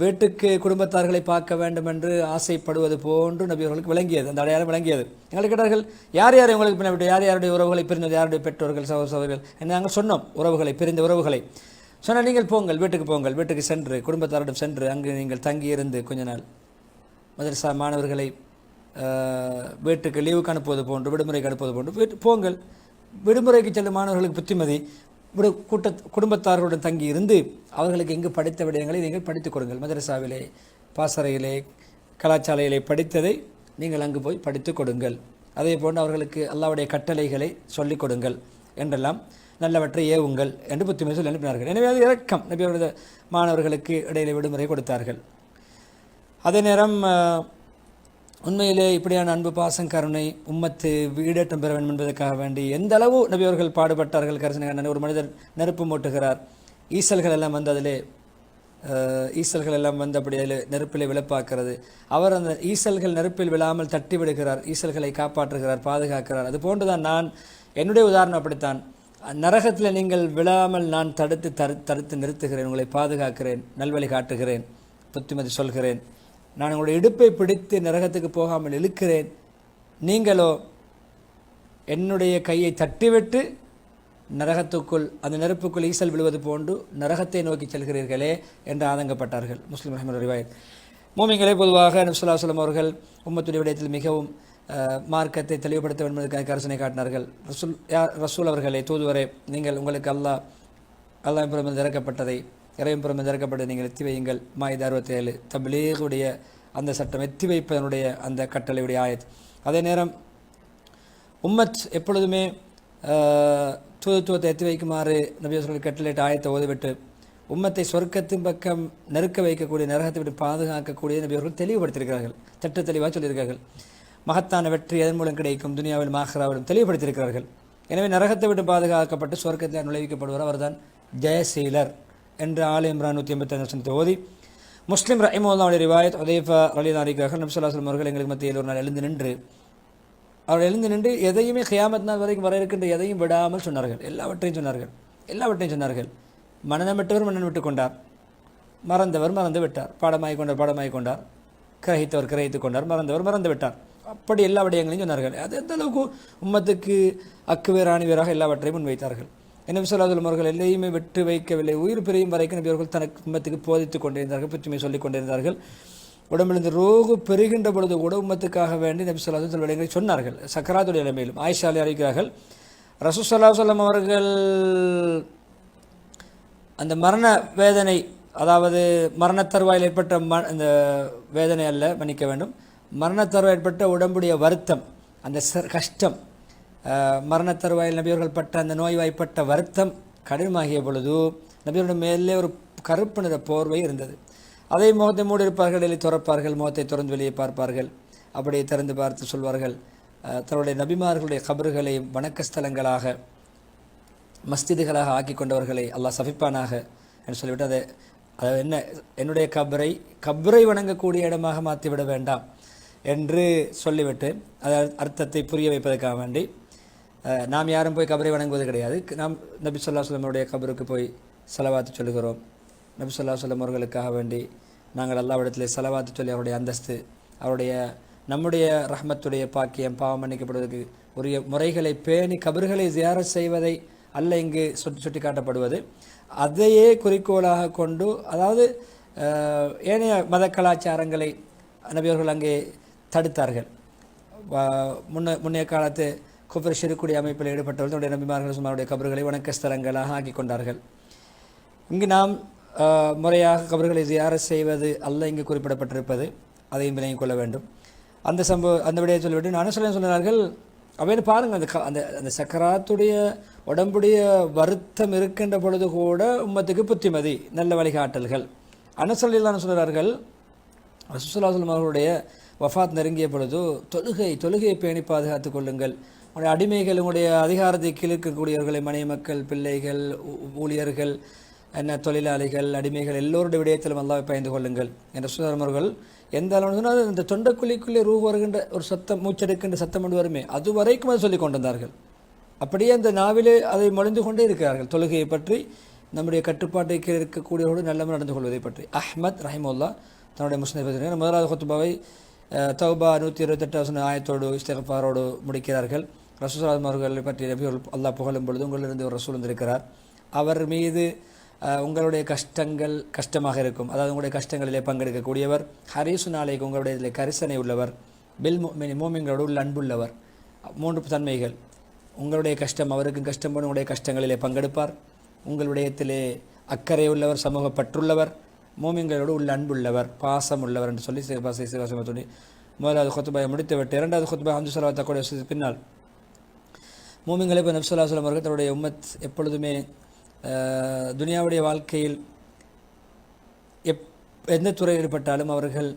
Speaker 1: வீட்டுக்கு குடும்பத்தார்களை பார்க்க வேண்டும் என்று ஆசைப்படுவது போன்று நபி அவர்களுக்கு விளங்கியது. அந்த அடையாளம் விளங்கியது. எங்களுக்கு கேட்டார்கள் யார் யார் உங்களுக்கு பின்னவிட்டு யார் யாருடைய உறவுகளை பிரிந்தது யாருடைய பெற்றோர்கள் சகோதர சகோதரிகள்? என்று நாங்கள் சொன்னோம் உறவுகளை பிரிந்த உறவுகளை. சொன்னால் நீங்கள் போங்கள் வீட்டுக்கு போங்கள் வீட்டுக்கு சென்று குடும்பத்தாரிடம் சென்று அங்கு நீங்கள் தங்கி இருந்து கொஞ்ச நாள் மதரசா மாணவர்களை வீட்டுக்கு லீவுக்கு அனுப்புவது போன்று விடுமுறைக்கு அனுப்புவது போன்று போங்கள். விடுமுறைக்கு செல்லும் மாணவர்களுக்கு புத்திமதி கூட்ட குடும்பத்தார்களுடன் தங்கி இருந்து அவர்களுக்கு எங்கு படித்த விடயங்களை நீங்கள் படித்துக் கொடுங்கள். மதரசாவிலே பாசறையிலே கலாச்சாலையிலே படித்ததை நீங்கள் அங்கு போய் படித்துக் கொடுங்கள். அதே போன்று அவர்களுக்கு அல்லாவுடைய கட்டளைகளை சொல்லிக் கொடுங்கள் என்றெல்லாம் நல்லவற்றை ஏவுங்கள் என்று புத்திமதி சொல்லி அனுப்பினார்கள். எனவே அது இறக்கம் நபியோட மாணவர்களுக்கு இடையிலே விடுமுறை கொடுத்தார்கள். அதே நேரம் உண்மையிலே இப்படியான அன்பு பாசம் கருணை உம்மத்து வீடேற்றம் பெற வேண்டும் என்பதற்காக வேண்டி எந்த அளவு நபி அவர்கள் பாடுபட்டார்கள் கரிசனை ஒரு மனிதர் நெருப்பு மூட்டுகிறார். ஈசல்கள் எல்லாம் வந்து அதிலே ஈசல்கள் எல்லாம் வந்து அப்படி அதில் நெருப்பிலே விழப்பாக்குறது. அவர் அந்த ஈசல்கள் நெருப்பில் விழாமல் தட்டி விடுகிறார் ஈசல்களை காப்பாற்றுகிறார் பாதுகாக்கிறார். அது போன்றுதான் நான் என்னுடைய உதாரணம் அப்படித்தான். நரகத்தில் நீங்கள் விழாமல் நான் தடுத்து தரு தடுத்து நிறுத்துகிறேன் உங்களை பாதுகாக்கிறேன் நல்வழி காட்டுகிறேன் புத்திமதி சொல்கிறேன். நான் உங்களுடைய இடுப்பை பிடித்து நரகத்துக்கு போகாமல் இழுக்கிறேன். நீங்களோ என்னுடைய கையை தட்டிவிட்டு நரகத்துக்குள் அந்த நெருப்புக்குள் ஈசல் விழுவது போன்று நரகத்தை நோக்கி செல்கிறீர்களே என்று ஆதங்கப்பட்டார்கள். முஸ்லீம் ரஹமது ரிவாயத். மூமிங்களே பொதுவாக நப்சுல்லாஸ்லம் அவர்கள் உம்மத்துடைய விடயத்தில் மிகவும் மார்க்கத்தை தெளிவுபடுத்த வேண்டும் என்பதற்காக காட்டினார்கள். ரசூல் யார் ரசூல் அவர்களே தூதுவரே நீங்கள் உங்களுக்கு அல்லாஹ் அல்லாஹ் புறம் இறக்கப்பட்டதை இறைவன் புறம் நீங்கள் எத்தி வையுங்கள். மாயுத அறுபத்தேழு. தபிலீகுடைய அந்த சட்டம் எத்தி வைப்பதனுடைய அந்த கட்டளையுடைய ஆயத். அதே நேரம் உம்மத் எப்பொழுதுமே ஆஹ், தூதுத்துவத்தை எத்தி வைக்குமாறு நபியர்கள் கட்டளையிட்ட ஆயத்தை ஓதுவிட்டு உம்மத்தை சொர்க்கத்தின் பக்கம் நெருக்க வைக்கக்கூடிய நரகத்தை விட்டு பாதுகாக்கக்கூடிய நபியர்கள் தெளிவுபடுத்தியிருக்கிறார்கள். திட்ட தெளிவாக சொல்லியிருக்கிறார்கள். மகத்தான வெற்றி எதன் மூலம் கிடைக்கும்? துனியாவிலும் ஆஹ்ராவிலும் தெளிவுபடுத்தியிருக்கிறார்கள். எனவே நரகத்தை விட்டு பாதுகாக்கப்பட்டு சொர்க்கத்தில் நுழைவிக்கப்படுவார் அவர்தான் ஜெயசீலர். என்று ஆலய இம்ரான் நூற்றி எண்பத்தி வசனத்தை ஓதி முஸ்லீம் ரஹிமுல்லாவுடைய ரிவாயத் உதயஃபா அலிதான் அறிக்கிறார்கள் நபிசுல்லாஸ்லம் அவர்கள் எங்களுக்கு மத்தியில் ஒரு நாள் எழுந்து நின்று அவர் எழுந்து நின்று எதையுமே ஹியாமத் நாள் வரைக்கும் வர இருக்கின்ற எதையும் விடாமல் சொன்னார்கள். எல்லாவற்றையும் சொன்னார்கள். எல்லாவற்றையும் சொன்னார்கள். மனநம் விட்டவர் மன்னன் விட்டு கொண்டார். மறந்தவர் மறந்து விட்டார். பாடமாய் கொண்டார் பாடமாய் கொண்டார். கிரகித்தவர் கிரகித்து கொண்டார் மறந்தவர் மறந்து விட்டார். அப்படி எல்லா விடயங்களையும் சொன்னார்கள். அது எந்த அளவுக்கு உம்மத்துக்கு அக்குவேர் ஆணிவேராக எல்லாவற்றையும் முன்வைத்தார்கள். நபி சொல்லாதுல் அவர்கள் எல்லையுமே விட்டு வைக்கவில்லை. உயிர் பிரியும் வரைக்கும் நபி அவர்கள் தனக்கு உம்மத்துக்கு போதித்துக் கொண்டிருந்தார்கள் புத்துமை சொல்லிக் கொண்டிருந்தார்கள். உடம்பிலிருந்து ரோகு பெறுகின்ற பொழுது கூட உம்மத்துக்காக வேண்டி நபி சொல்லாது சில விடங்களை சொன்னார்கள். சக்கராத்துடைய நிலைமையிலும் ஆயிஷா அலி ரசூ ரசூசல்லா சொல்லம் அவர்கள் அந்த மரண வேதனை அதாவது மரணத்தருவாயில் ஏற்பட்ட ம இந்த வேதனை அல்ல மன்னிக்க வேண்டும். மரணத்தருவாயில் ஏற்பட்ட உடம்புடைய வருத்தம் அந்த ச- கஷ்டம் அஹ், மரணத்தருவாயில் நபியவர்கள் பட்ட அந்த நோய்வாய்ப்பட்ட வருத்தம் கடினமாகிய பொழுது நபியவருடைய மேலே ஒரு கருப்பு நிற போர்வை இருந்தது. அதை முகத்தை மூடி இல்லை துறப்பார்கள் முகத்தை திறந்து வெளியே பார்ப்பார்கள். அப்படியே திறந்து பார்த்து சொல்வார்கள் தன்னுடைய நபிமார்களுடைய கபறுகளை வணக்கஸ்தலங்களாக மஸ்ஜிதுகளாக ஆக்கி கொண்டவர்களை அல்லாஹ் சபிப்பானாக என்று சொல்லிவிட்டு அதை அது என்ன என்னுடைய கபரை கபரை வணங்கக்கூடிய இடமாக மாற்றிவிட வேண்டாம் என்று சொல்லிவிட்டு அதை அர்த்தத்தை புரிய வைப்பதற்காக வேண்டி நாம் யாரும் போய் கபரை வணங்குவது கிடையாது. நாம் நபி சொல்லா சொல்லமுடைய கபருக்கு போய் செலவாத்து சொல்லுகிறோம். நபி சொல்லா சொல்லம் அவர்களுக்காக வேண்டி நாங்கள் அல்லாவிடத்திலே செலவாத்து சொல்லி அவருடைய அந்தஸ்து அவருடைய நம்முடைய ரஹ்மத்துடைய பாக்கியம் பாவம் மன்னிக்கப்படுவதற்கு உரிய முறைகளை பேணி கபர்களை ஜியார செய்வதை அல்ல இங்கு சுட்டி சுட்டி காட்டப்படுவது. அதையே குறிக்கோளாக கொண்டு அதாவது ஏனைய மத கலாச்சாரங்களை நபியவர்கள் அங்கே தடுத்தார்கள். முன்ன முன்னைய காலத்து குஃபர் சிறுக்குடி அமைப்பில் ஈடுபட்டவர்கள் தன்னுடைய நபிமார்கள் சுமாருடைய கபர்களை வணக்கஸ்தலங்களாக ஆக்கி கொண்டார்கள் இங்கு நாம் முறையாக கபர்களை ஜியாரத் செய்வது அல்ல இங்கு குறிப்பிடப்பட்டிருப்பது. அதையும் விளங்கிக் கொள்ள வேண்டும். அந்த சம்பவ அந்த விடையை சொல்லிவிட்டு நான் சொல்ல சொன்னார்கள் அவையில் பாருங்கள் அந்த க- அந்த அந்த சக்கராத்துடைய உடம்புடைய வருத்தம் இருக்கின்ற பொழுது கூட உம்மத்துக்கு புத்திமதி நல்ல வழிகாட்டல்கள். அனசல்லான்னு சொல்கிறார்கள் ரசூலுல்லாஹி அவர்களுடைய வஃபாத் நெருங்கிய பொழுது தொழுகை தொழுகையை பேணி பாதுகாத்துக் கொள்ளுங்கள். உங்களுடைய அடிமைகள் உங்களுடைய அதிகாரத்தை கீழிருக்கக்கூடியவர்களை மனை மக்கள் பிள்ளைகள் ஊழியர்கள் என்ன தொழிலாளிகள் அடிமைகள் எல்லோருடைய விடயத்திலும் அல்லாஹ் பயந்து கொள்ளுங்கள். என்ற சுதர்மர்கள் எந்த அளவு சொன்னால் இந்த தொண்டைக்குழிக்குள்ளே ரூ வருகின்ற ஒரு சத்தம் மூச்செடுக்கின்ற சத்தம் என்று வருமே அது வரைக்கும் அதை சொல்லிக் கொண்டிருந்தார்கள். அப்படியே அந்த நாவிலே அதை மொழிந்து கொண்டே இருக்கிறார்கள். தொழுகையை பற்றி நம்முடைய கட்டுப்பாட்டை கீழே இருக்கக்கூடியவரோடு நல்ல நடந்து கொள்வதை பற்றி. அஹ்மத் ரஹிமுல்லா தன்னுடைய முஸ்லிம் முதலாவது ஹுத்துபாவை தௌபா நூற்றி இருபத்தெட்டு ஆயத்தோடு இஸ்தகஃபாரோடு முடிக்கிறார்கள். ரசூசலாம் அவர்களை பற்றி நபி அல்லாஹ் புகழும் பொழுது உங்களிலிருந்து ஒரு ரசூல் வந்திருக்கிறார் அவர் மீது உங்களுடைய கஷ்டங்கள் கஷ்டமாக இருக்கும் அதாவது உங்களுடைய கஷ்டங்களிலே பங்கெடுக்கக்கூடியவர் ஹரீசு நாளைக்கு உங்களுடைய இதில் கரிசனை உள்ளவர் பில் மோமிங்களோடு உள்ள அன்புள்ளவர் மூன்று தன்மைகள் உங்களுடைய கஷ்டம் அவருக்கும் கஷ்டம் போது உங்களுடைய கஷ்டங்களிலே பங்கெடுப்பார் உங்களுடையத்திலே அக்கறை உள்ளவர் சமூக பற்றுள்ளவர் மோமிங்களோடு உள்ள அன்புள்ளவர் பாசம் உள்ளவர் என்று சொல்லி சிவபாசை சிவசம சொல்லி முதலாவது கொத்துபாயை முடித்துவிட்டு இரண்டாவது கொத்துபாய் அஞ்சு சலவா பின்னால் மூமிங்களை இப்போ நப்சுல்லா சொல்லம் அவர்கள் தன்னுடைய உம்மத் எப்பொழுதுமே துனியாவுடைய வாழ்க்கையில் எப் எந்த துறை ஏற்பட்டாலும் அவர்கள்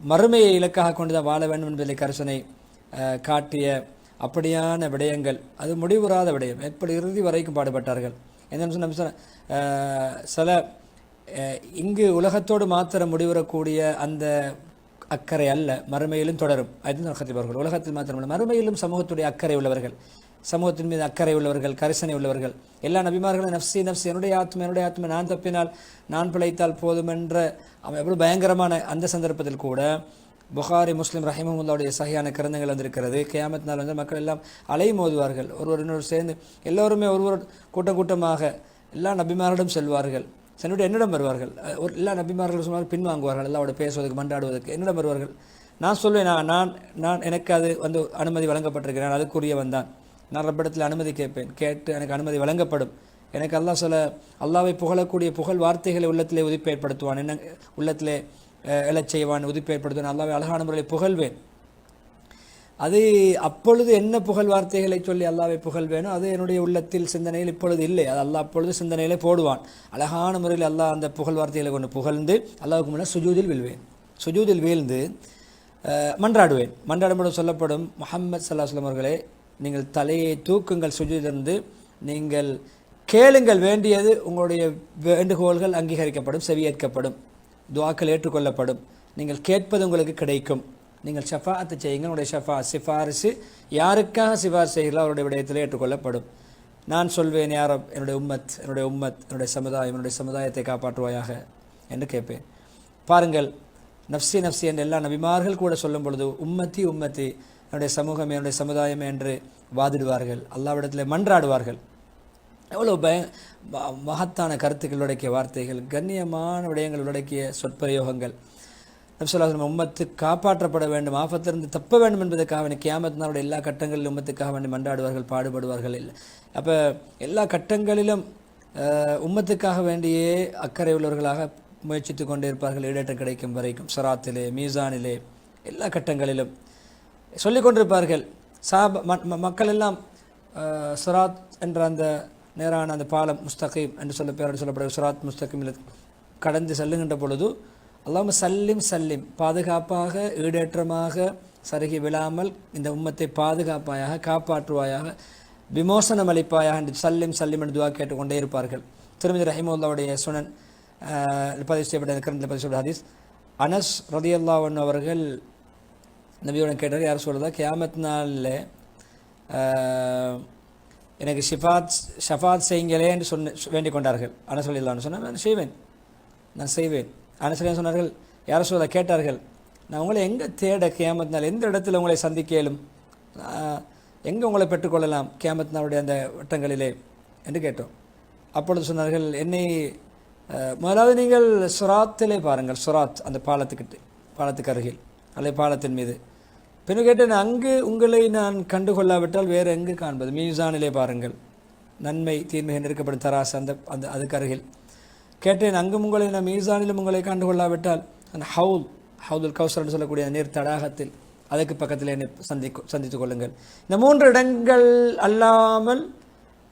Speaker 1: மறுமையை இலக்காக கொண்டு தான் வாழ வேண்டும் என்பதை கரிசனை காட்டிய அப்படியான விடயங்கள் அது முடிவுறாத விடயம். எப்படி இறுதி வரைக்கும் பாடுபட்டார்கள்? என்னென்னு சொன்ன சொன்ன, சில இங்கு உலகத்தோடு மாத்திரம் முடிவுறக்கூடிய அந்த அக்கறை அல்ல மறுமையிலும் தொடரும். அதுதான் கத்திபார்கள் உலகத்தில் மாத்திரமல்ல மறுமையிலும் சமூகத்துடைய அக்கறை உள்ளவர்கள். சமூகத்தின் மீது அக்கறை உள்ளவர்கள் கரிசனை உள்ளவர்கள். எல்லா நபிமார்களும் நப்சி நப்சி என்னுடைய ஆத்மா என்னுடைய ஆத்மா நான் தப்பினால் நான் பிழைத்தால் போதும் என்ற அவன் எவ்வளவு பயங்கரமான அந்த சந்தர்ப்பத்தில் கூட புகாரி முஸ்லீம் ரஹிமமுல்லாவுடைய சகையான கிரந்தங்கள் வந்திருக்கிறது. கியாமத் நாள் வந்து மக்கள் எல்லாம் அலை மோதுவார்கள். ஒருவர் இன்னொரு சேர்ந்து எல்லோருமே ஒருவர் கூட்டம் கூட்டமாக எல்லா நபிமாரிடம் செல்வார்கள். சென்னுடைய என்னிடம் வருவார்கள். ஒரு எல்லா நபிமார்கள் சொன்னால் பின்வாங்குவார்கள் எல்லாவோட பேசுவதற்கு மன்றாடுவதற்கு. என்னிடம் வருவார்கள். நான் சொல்வேன் நான் நான் நான் எனக்கு அது வந்து அனுமதி வழங்கப்பட்டிருக்கிறேன். நான் அதுக்குரியவன் தான். நான் ரப்பிடத்தில் அனுமதி கேட்பேன். கேட்டு எனக்கு அனுமதி வழங்கப்படும். எனக்கு அல்லா சில அல்லாவை புகழக்கூடிய புகழ் வார்த்தைகளை உள்ளத்திலே உதிப்பு ஏற்படுத்துவான். என்ன உள்ளத்திலே எழச் செய்வான் உதிப்பு ஏற்படுத்துவான். அல்லாவை அழகான முறையில் புகழ்வேன். அது அப்பொழுது என்ன புகழ் வார்த்தைகளை சொல்லி அல்லாவை புகழ்வேனோ அது என்னுடைய உள்ளத்தில் சிந்தனையில் இப்பொழுது இல்லை. அது அல்லா அப்பொழுது சிந்தனையிலே போடுவான். அழகான முறையில் அல்லாஹ் அந்த புகழ் வார்த்தைகளை கொண்டு புகழ்ந்து அல்லாவுக்கு முன்னே சுஜூதில் வீழ்வேன். சுஜூதில் வீழ்ந்து மன்றாடுவேன். மன்றாடும்போது சொல்லப்படும் முஹம்மது சல்லாஹ் அவர்களே நீங்கள் தலையை தூக்குங்கள் சுஜூதிலிருந்து. நீங்கள் கேளுங்கள் வேண்டியது உங்களுடைய வேண்டுகோள்கள் அங்கீகரிக்கப்படும் செவியேற்கப்படும் துவாக்கள் ஏற்றுக்கொள்ளப்படும். நீங்கள் கேட்பது உங்களுக்கு கிடைக்கும். நீங்கள் ஷஃபாத்து செய்யுங்க உங்களுடைய ஷஃபா சிஃபாரிசு யாருக்காக சிஃபாரிசு செய்கிறீர்களோ அவருடைய விடயத்தில் ஏற்றுக்கொள்ளப்படும். நான் சொல்வேன் யாரோ என்னுடைய உம்மத் என்னுடைய உம்மத் என்னுடைய சமுதாயம் என்னுடைய சமுதாயத்தை காப்பாற்றுவாயாக என்று கேட்பேன். பாருங்கள் நப்சி நப்சி என்ற எல்லா நபிமார்கள் கூட சொல்லும் பொழுது உம்மத்தி உம்மத்தி என்னுடைய சமூகம் என்னுடைய சமுதாயம் என்று வாதிடுவார்கள். அல்லாவிடத்தில் மன்றாடுவார்கள். எவ்வளோ பய ம- மகத்தான கருத்துக்கள் உள்ளடக்கிய வார்த்தைகள் கண்ணியமான விடயங்கள் உள்ளடக்கிய சொற்பிரயோகங்கள் நபிசுல்லாஸ்லம் உம்மத்து காப்பாற்றப்பட வேண்டும் ஆபத்திலிருந்து தப்ப வேண்டும் என்பதற்காக வேண்டி கியாமத் நாளுடைய எல்லா கட்டங்களிலும் உம்மத்துக்காக வேண்டி மண்டாடுவார்கள் பாடுபடுவார்கள். இல்லை அப்போ எல்லா கட்டங்களிலும் உம்மத்துக்காக வேண்டியே அக்கறை உள்ளவர்களாக முயற்சித்து கொண்டே இருப்பார்கள் ஈடேற்றம் கிடைக்கும் வரைக்கும். சராத்திலே மீசானிலே எல்லா கட்டங்களிலும் சொல்லிக் கொண்டிருப்பார்கள். சாப ம- மக்கள் எல்லாம் சுராத் என்ற அந்த நேரான அந்த பாலம் முஸ்தகீம் என்று சொல்ல பேரோடு சொல்லப்படுகிற சுராத் முஸ்தகீமில் கடந்து செல்லுகின்ற பொழுது அல்லாம சல்லிம் சல்லிம் பாதுகாப்பாக ஈடேற்றமாக சருகி விழாமல் இந்த உம்மத்தை பாதுகாப்பாயாக காப்பாற்றுவாயாக விமோசனம் அளிப்பாயாக என்று சல்லிம் சல்லிம் என்று துவா கேட்டுக்கொண்டே இருப்பார்கள். திருமதி ரஹிமுல்லாவுடைய சுனன் பதிவு செய்யப்பட்ட கிரந்தில் பதிவு செய்யப்பட்ட ஹதீஸ் அனஸ் ரதியல்லாவன் அவர்கள் நபியுடன் கேட்டார் யார் சொல்கிறதா கியாமத் நாளில் எனக்கு ஷிஃபாத் ஷஃபாத் செய்யுங்களே என்று சொன்ன வேண்டிக் கொண்டார்கள். அனஸ் ரலியல்லாஹு சொன்னால் நான் செய்வேன். நான் செய்வேன். அனசரியா சொன்னார்கள் யாரோ சொல்ல கேட்டார்கள். நான் உங்களை எங்கே தேட கியாமத் எந்த இடத்துல உங்களை சந்திக்க இயலும் எங்கே உங்களை பெற்றுக்கொள்ளலாம் கேமத்னாவுடைய அந்த வட்டங்களிலே? என்று கேட்டோம். அப்பொழுது சொன்னார்கள் என்னை முதலாவது நீங்கள் சுராத்திலே பாருங்கள் சுராத் அந்த பாலத்துக்கிட்டு பாலத்துக்கு அருகில் அல்லது பாலத்தின் மீது. பின்னர் கேட்டேன் அங்கு உங்களை நான் கண்டுகொள்ளாவிட்டால் வேறு எங்கு காண்பது? மீசானிலே பாருங்கள். நன்மை தீன்மை நெருக்கப்படும் தராசு அந்த அந்த அதுக்கு அருகில். கேட்டேன் அங்கும் உங்களை நான் மீசானிலும் உங்களை கண்டுகொள்ளாவிட்டால் அந்த ஹவுல் ஹவுதுல் கௌசர்னு என்று சொல்லக்கூடிய நீர் தடாகத்தில் அதுக்கு பக்கத்தில் என்னை சந்திக்கு சந்தித்துக் கொள்ளுங்கள். இந்த மூன்று இடங்கள் அல்லாமல்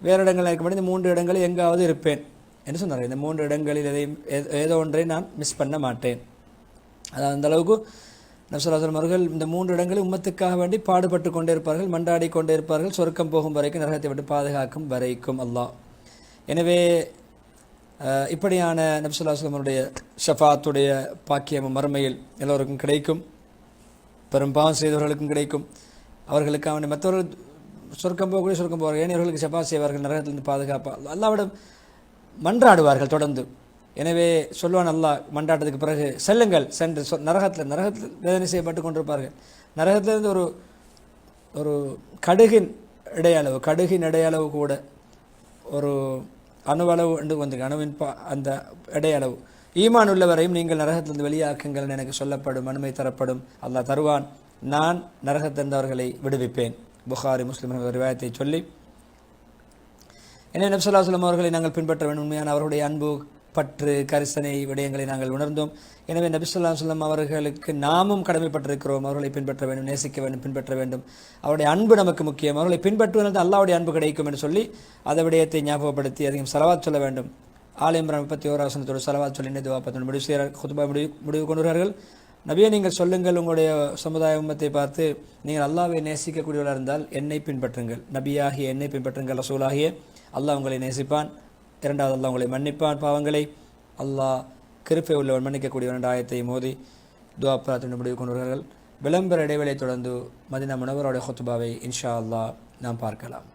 Speaker 1: வேறு இடங்கள் இருக்க இந்த மூன்று இடங்களில் எங்காவது இருப்பேன் என்று சொன்னார் இந்த மூன்று இடங்களில் எதையும் ஏதோ ஒன்றை நான் மிஸ் பண்ண மாட்டேன். அதாவது அந்த அளவுக்கு நப்சலாசலம் அவர்கள் இந்த மூன்று இடங்களில் உம்மத்துக்காக வேண்டி பாடுபட்டு கொண்டே இருப்பார்கள் மண்டாடி கொண்டே இருப்பார்கள் சொர்க்கம் போகும் வரைக்கும் நரகத்தை விட்டு பாதுகாக்கும் வரைக்கும் அல்லாஹ். எனவே இப்படியான நபிசுல்லாஸ்லமனுடைய ஷஃபாத்துடைய பாக்கியம் மறுமையில் எல்லோருக்கும் கிடைக்கும். பெரும்பாவம் செய்தவர்களுக்கும் கிடைக்கும். அவர்களுக்கு அவனை மற்றவர்கள் சொர்க்கம் போகக்கூடிய சொர்க்கம் போவார்கள். ஏனையவர்களுக்கு ஷஃபா செய்வார்கள் நரகத்திலிருந்து பாதுகாப்பாக அல்லாவிடம் மன்றாடுவார்கள் தொடர்ந்து. எனவே சொல்லுவான் அல்லா மன்றாட்டத்துக்கு பிறகு செல்லுங்கள் சென்று சொ நரகத்தில் நரகத்தில் வேதனை செய்யப்பட்டு கொண்டிருப்பார்கள். நரகத்திலிருந்து ஒரு ஒரு கடுகின் இடையளவு கடுகின் இடையளவு கூட ஒரு அணுவளவு என்று வந்து அணுவின் பா அந்த இடையளவு ஈமான் உள்ளவரையும் நீங்கள் நரகத்திலிருந்து வெளியாக்குங்கள் எனக்கு சொல்லப்படும் அனுமை தரப்படும். அல்லாஹ் தருவான். நான் நரகத்திருந்தவர்களை விடுவிப்பேன். புகாரி முஸ்லிம் ரிவாயத்தை சொல்லி. என்ன நப்சல்லா சொல்லம் அவர்களை நாங்கள் பின்பற்ற வேண்டும். உண்மையான அவருடைய அன்பு பற்று கரிசனை விடயங்களை நாங்கள் உணர்ந்தோம். எனவே நபிசுல்லா சொல்லம் அவர்களுக்கு நாமும் கடமைப்பட்டிருக்கிறோம். அவர்களை பின்பற்ற வேண்டும் நேசிக்க வேண்டும் பின்பற்ற வேண்டும். அவருடைய அன்பு நமக்கு முக்கியம். அவர்களை பின்பற்றுவது அல்லாவுடைய அன்பு கிடைக்கும் என்று சொல்லி அதை விடயத்தை ஞாபகப்படுத்தி அதிகம் செலவாத் சொல்ல வேண்டும். ஆலயம்பரம் முப்பத்தி ஓராசனத்தோடு செலவாத் சொல்லி துவாப்பத்தோடு முடிவு செய்ய குதுபா முடிவு முடிவு கொண்டுகிறார்கள் நபியை நீங்கள் சொல்லுங்கள். உங்களுடைய சமுதாய உம்மத்தை பார்த்து நீங்கள் அல்லாவை நேசிக்கக்கூடியவர்களாக இருந்தால் என்னை பின்பற்றுங்கள். நபியாகிய என்னை பின்பற்றுங்கள். ரசூலாகிய அல்லாஹ் உங்களை நேசிப்பான். இரண்டாவது அல்லாஹ் உங்களை மன்னிப்பான் பாவங்களை. அல்லாஹ் கிருப்பை உள்ளவன் மன்னிக்கக்கூடிய இரண்டு ஆயத்தை மோதி துவா பிரார்த்தனை முடிவு கொண்டு வருகிறார்கள் விளம்பர இடைவேளை தொடர்ந்து மதினா முனவரோட ஹொத்துபாவை இன்ஷா அல்லா நாம் பார்க்கலாம்.